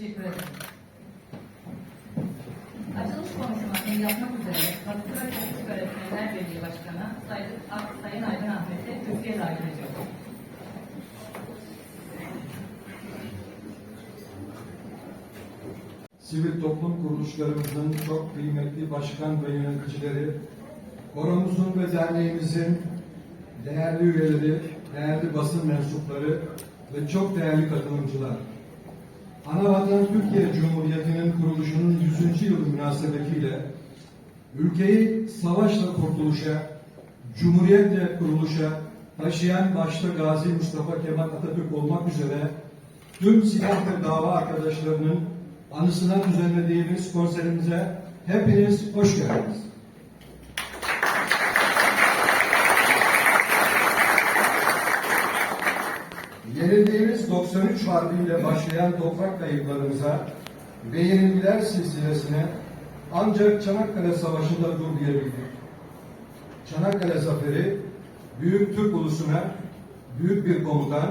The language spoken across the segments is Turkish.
Teşekkür ederim. Açılış konuşmasını yapmak üzere Batı Teknik Öğretmenler Birliği Başkanı Sayın, Sayın Aydın Ahmet'i Türkiye davet ediyorum. sivil toplum kuruluşlarımızın çok kıymetli başkan ve yöneticileri, koromuzun ve derneğimizin değerli üyeleri, değerli basın mensupları ve çok değerli katılımcılar. Anavatan Türkiye Cumhuriyeti'nin kuruluşunun 100. yılı münasebetiyle ülkeyi savaşla kurtuluşa, cumhuriyetle kuruluşa taşıyan başta Gazi Mustafa Kemal Atatürk olmak üzere tüm silah ve dava arkadaşlarının anısına düzenlediğimiz konserimize hepiniz hoş geldiniz. Yenildiğimiz 93 Harbi'yle başlayan toprak kayıplarımıza ve yenilgiler silsilesine ancak Çanakkale Savaşı'nda dur diyebildik. Çanakkale Zaferi büyük Türk ulusuna büyük bir komutan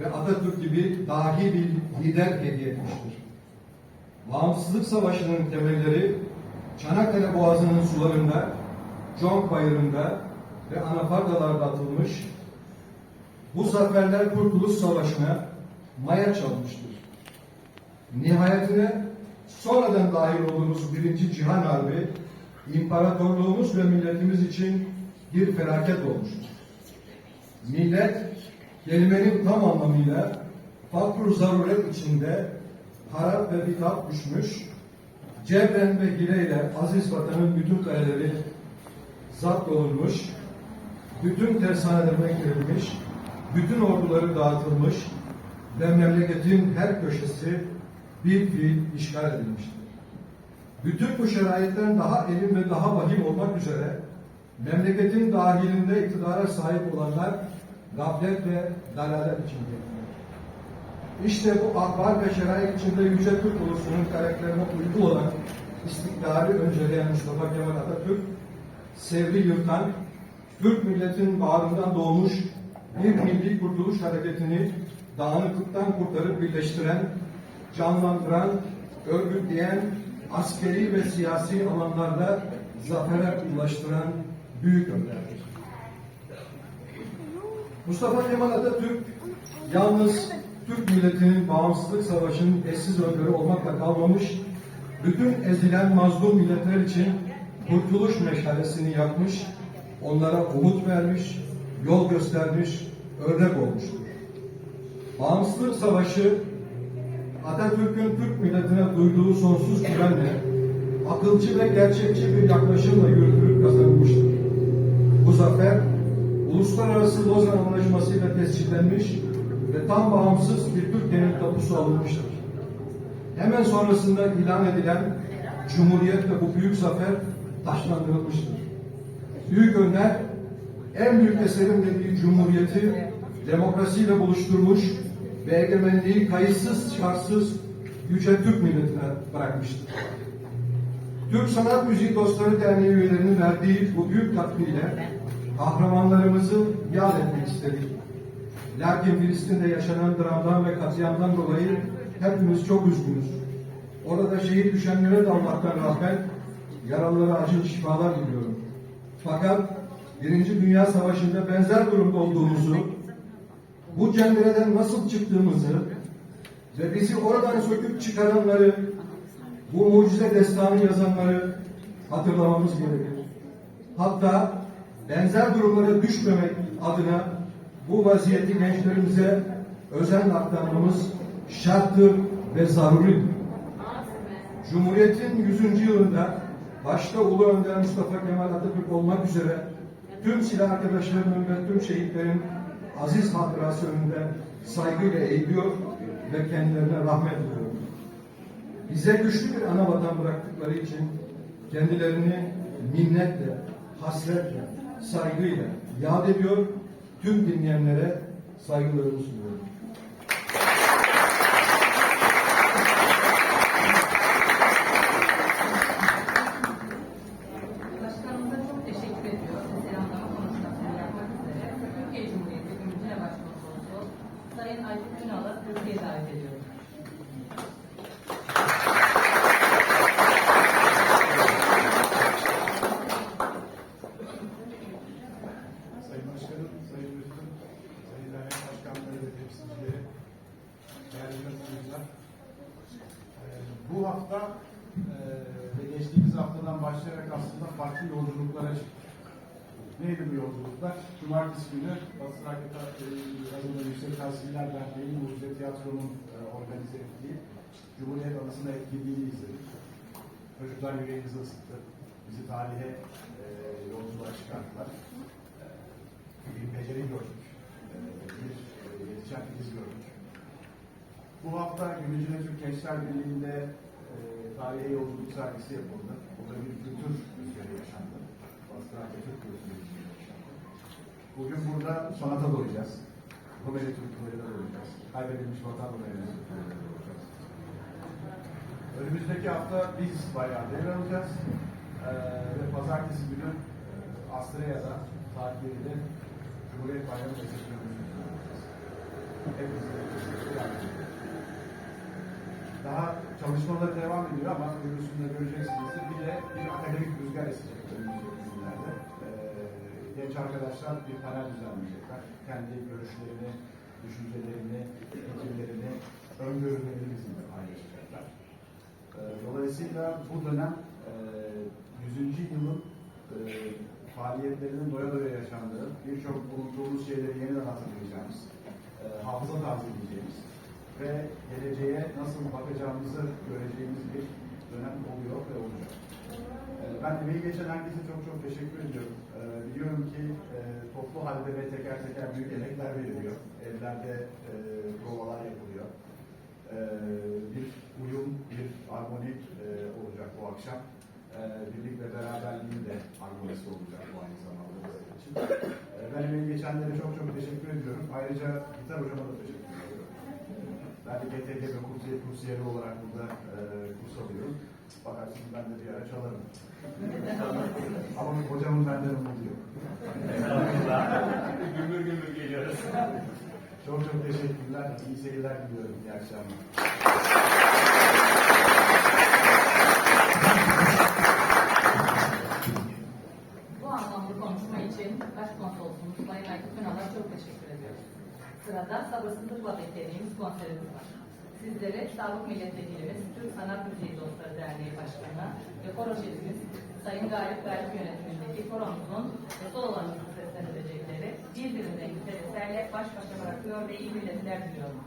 ve Atatürk gibi dahi bir lider hediye etmiştir. Bağımsızlık Savaşı'nın temelleri Çanakkale Boğazı'nın sularında, Conk Bayırı'nda ve Anafardalar'da atılmış. Bu zaferler Kurtuluş Savaşı'na maya çalmıştır. Nihayetine sonradan dahil olduğumuz Birinci Cihan Harbi, imparatorluğumuz ve milletimiz için bir felaket olmuştur. Millet, kelimenin tam anlamıyla fakr zaruret içinde harap ve bitap düşmüş, cebren ve hileyle aziz vatanın bütün kaleleri zapt olunmuş, bütün tersanelerine girilmiş, bütün orduları dağıtılmış ve memleketin her köşesi bir fiil işgal edilmiştir. Bütün bu şerayetten daha elim ve daha vahim olmak üzere memleketin dahilinde iktidara sahip olanlar gaflet ve dalalet içindeydiler. İşte bu ahval ve şerait içinde Yüce Türk ulusunun karakterine uygun olan istiklali önceleyen Mustafa Kemal Atatürk, sevri yurttan, Türk milletin bağrından doğmuş bir milli kurtuluş hareketini dağınıklıktan kurtarıp birleştiren, canlandıran, örgütleyen, askeri ve siyasi alanlarda zafere ulaştıran büyük önderdir. Mustafa Kemal Atatürk yalnız Türk milletinin bağımsızlık savaşının eşsiz önderi olmakla kalmamış, bütün ezilen mazlum milletler için kurtuluş meşalesini yakmış, onlara umut vermiş, yol göstermiş, örnek olmuştur. Bağımsızlık savaşı Atatürk'ün Türk milletine duyduğu sonsuz güvenle, akılcı ve gerçekçi bir yaklaşımla yürütülüp kazanılmıştır. Bu zafer, Uluslararası Lozan Anlaşması ile tescillenmiş ve tam bağımsız bir Türkiye'nin tapusu alınmıştır. Hemen sonrasında ilan edilen Cumhuriyet ve bu büyük zafer taşlandırılmıştır. Büyük Önder, en büyük eserim dediği Cumhuriyeti demokrasiyle buluşturmuş ve egemenliği kayıtsız şartsız yüce Türk milletine bırakmıştır. Türk Sanat Müziği Dostları Derneği üyelerinin verdiği bu büyük katkıyla kahramanlarımızı yad etmek istedik. Lakin Filistin'de yaşanan dramdan ve katliamdan dolayı hepimiz çok üzgünüz. Orada şehit düşenlere de Allah'tan yaralılara acil şifalar diliyorum. Fakat Birinci Dünya Savaşı'nda benzer durumda olduğumuzu, bu cendereden nasıl çıktığımızı ve bizi oradan söküp çıkaranları, bu mucize destanı yazanları hatırlamamız gerekir. Hatta benzer durumlara düşmemek adına bu vaziyeti gençlerimize özen aktarmamız şarttır ve zaruridir. Cumhuriyetin 100. yılında başta Ulu Önder Mustafa Kemal Atatürk olmak üzere tüm silah arkadaşlarımın ve tüm şehitlerin aziz hatırası önünde saygıyla eğiliyor ve kendilerine rahmet diliyorum. Bize güçlü bir ana vatan bıraktıkları için kendilerini minnetle, hasretle, saygıyla yad ediyor, tüm dinleyenlere saygılarımı sunuyorum. Başkanımıza çok teşekkür ediyor. Selamlama konuşmasını yapmak üzere Türkiye Cumhuriyeti Gümrücüne Başkonsolosu Sayın Aykut Ünal'ı Türkiye'ye davet ediyorum. Tahsiller Derneği'nin Mucize Tiyatro'nun e, organize ettiği Cumhuriyet Anısı'na etkinliğini izledik. Çocuklar yüreğimizi ısıttı. Bizi tarihe e, yolculuğa çıkarttılar. E, bir beceri gördük. E, bir e, yetişen filiz gördük. Bu hafta Gümüşhane Türk Gençler Birliği'nde e, tarihe yolculuk sergisi yapıldı. Burada bir kültür rüzgarı yaşandı. Batı Trakya Türk kültürü yaşandı. Bugün burada sanata doyacağız. Rumeli Türklerine doyacağız. Kaybedilmiş vatan Türklerine doyacağız. Önümüzdeki hafta biz bayağı devralacağız. Ee, ve pazartesi günü e, Astreya'da 7'de Cumhuriyet Bayramı Mesajlarımızı yapacağız. Hepinize. Daha çalışmaları devam ediyor ama ürünsünde göreceksiniz. Bir de bir akademik rüzgar esecek genç arkadaşlar bir panel düzenleyecekler. Kendi görüşlerini, düşüncelerini, fikirlerini, öngörülerini bizimle paylaşacaklar. Ee, Dolayısıyla bu dönem e, 100. yılın e, faaliyetlerinin doya doya yaşandığı, birçok unuttuğumuz şeyleri yeniden hatırlayacağımız, e, hafıza tazeleyeceğimiz ve geleceğe nasıl bakacağımızı göreceğimiz bir dönem oluyor ve olacak. E, Ben emeği geçen herkese çok çok teşekkür ediyorum. E, Biliyorum ki e, toplu halde ve teker teker büyük emekler veriliyor. Evlerde e, provalar yapılıyor. Ee, bir uyum, bir armoni e, olacak bu akşam. Ee, birlik ve beraberliğin de armonisi olacak bu aynı zamanda bizim için. Ee, ben emeği geçenlere çok çok teşekkür ediyorum. Ayrıca gitar hocama da teşekkür ediyorum. Ben de GTG ve kursiyer, kursiyeri olarak burada kurs alıyorum. Bakarsınız ben de bir ara çalarım. Ama hocamın benden umudu yok. gümbür gümbür geliyoruz. Çok çok teşekkürler. İyi seyirler diliyorum. İyi akşamlar. Bu anlamda konuşma için Başkonsolosumuz Sayın Aykut Ünal'a çok teşekkür ediyoruz. Sırada sabırsızlıkla beklediğimiz konserimiz var. Sizlere Sağlık Milletvekilimiz, Türk Sanat Müziği Dostları Derneği Başkanı ve koro Sayın Galip Galip yönetimindeki koromuzun ve sololarımızın seslendirecekleri birbirinden güzel eserle baş başa bırakıyor ve iyi milletler diliyorum.